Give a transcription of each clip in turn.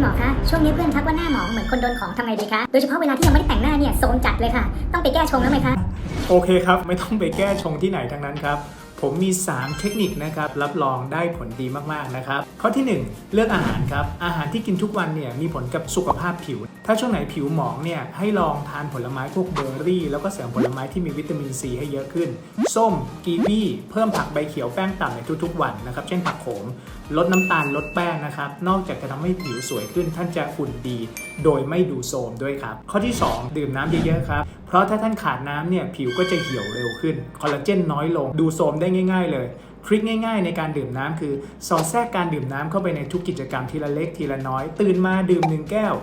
คุณหมอคะ ช่วงนี้เพื่อนทักว่าหน้าหมองเหมือนคนโดนของทำไงดีคะ โดยเฉพาะเวลาที่ยังไม่ได้แต่งหน้าเนี่ยโซมจัดเลยค่ะ ต้องไปแก้ชงแล้วไหมคะ โอเคครับ ไม่ต้องไปแก้ชงที่ไหนทั้งนั้นครับ ผมมี 3 เทคนิคนะครับรับรองได้ผลดีมากๆนะครับข้อทีหนึ่1 เลือกอาหารครับอาหารที่กินทุกวันเนี่ยมีผลกับสุขภาพผิว ถ้าช่วงไหนผิวหมองเนี่ยให้ลองทานผลไม้พวกเบอร์รี่ แล้วก็เสริมผลไม้ที่มีวิตามินซีให้เยอะขึ้น ส้มกีวีเพิ่มผักใบเขียวแป้งต่ำในทุกๆวันนะครับเช่นผักโขม ลดน้ำตาลลดแป้งนะครับนอกจากจะทำให้ผิวสวยขึ้น ท่านจะหุ่นดี โดยไม่ดูโทรมด้วยครับข้อที่ 2 ดื่มน้ำเยอะๆครับเพราะถ้าท่านขาดน้ำเนี่ยผิวก็จะเหี่ยวเร็วขึ้นคอลลาเจนน้อยลงดูโทรมได้ง่าย ๆ เลยทริคง่ายๆในการดื่มน้ำคือ สอดแทรกการดื่มน้ำเข้าไปในทุกกิจกรรมทีละเล็กทีละน้อย ตื่นมาดื่ม 1 แก้ว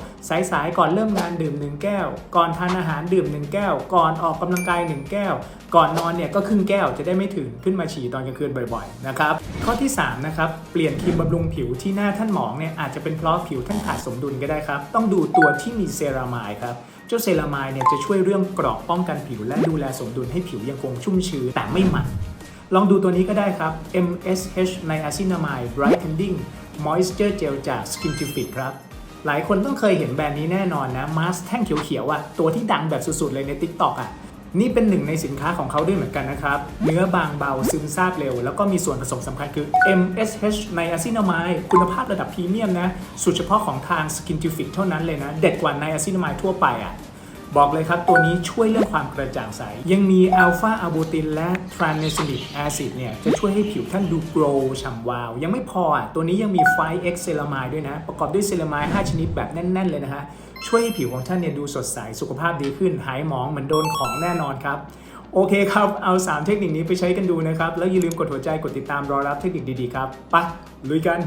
สายๆก่อนเริ่มงานดื่ม 1 แก้ว ก่อนทานอาหารดื่ม 1 แก้ว ก่อนออกกำลังกาย 1 แก้ว ก่อนนอนเนี่ยก็ครึ่งแก้วจะได้ไม่ถึงขึ้นมาฉี่ตอนกลางคืนบ่อยๆนะครับข้อที่3นะครับเปลี่ยนครีมบำรุงผิวที่หน้าท่านหมองเนี่ยอาจจะเป็นเพราะผิวท่านขาดสมดุลก็ได้ครับต้องดูตัวที่มีเซรามายครับเจ้าเซรามายเนี่ยจะช่วยเรื่องกราะป้องกันผิวและดูแลสมดุลให้ผิวยังคงชุ่มชื้นแต่ไม่มัน ลองดูตัวนี้ก็ได้ครับ MSH Niacinamide Brightening Moisture Gel จาก Skintific ครับ หลายคนต้องเคยเห็นแบรนด์นี้แน่นอนนะ มาสแท่งเขียวๆอะ ตัวที่ดังแบบสุดๆ เลยใน TikTok อะ นี่เป็นหนึ่งในสินค้าของเขาด้วยเหมือนกันนะครับ เนื้อบางเบาซึมซาบเร็ว แล้วก็มีส่วนผสมสำคัญคือ MSH Niacinamide คุณภาพระดับพรีเมียมนะ สูตรเฉพาะของทาง Skintific เท่านั้นเลยนะ เด็ดกว่า Niacinamide ทั่วไปอะ บอกเลยครับ ตัวนี้ช่วยเรื่องความกระจ่างใส ยังมีอัลฟาอะโบตินและทรานเนซิลิกแอซิดเนี่ย จะช่วยให้ผิวท่านดูโกลว์ฉ่ำวาว ยังไม่พออะ ตัวนี้ยังมีไฟเอ็กเซรามายด้วยนะ ประกอบด้วยเซรามาย 5 ชนิดแบบแน่น ๆ เลยนะฮะ ช่วยให้ผิวของท่านเนี่ยดูสดใส สุขภาพดีขึ้น หายหมองเหมือนโดนของแน่นอนครับโอเคครับ เอา 3 เทคนิคนี้ไปใช้กันดูนะครับ แล้วอย่าลืมกดหัวใจ กดติดตามรอรับเทคนิคดีๆครับ ไปลุยกัน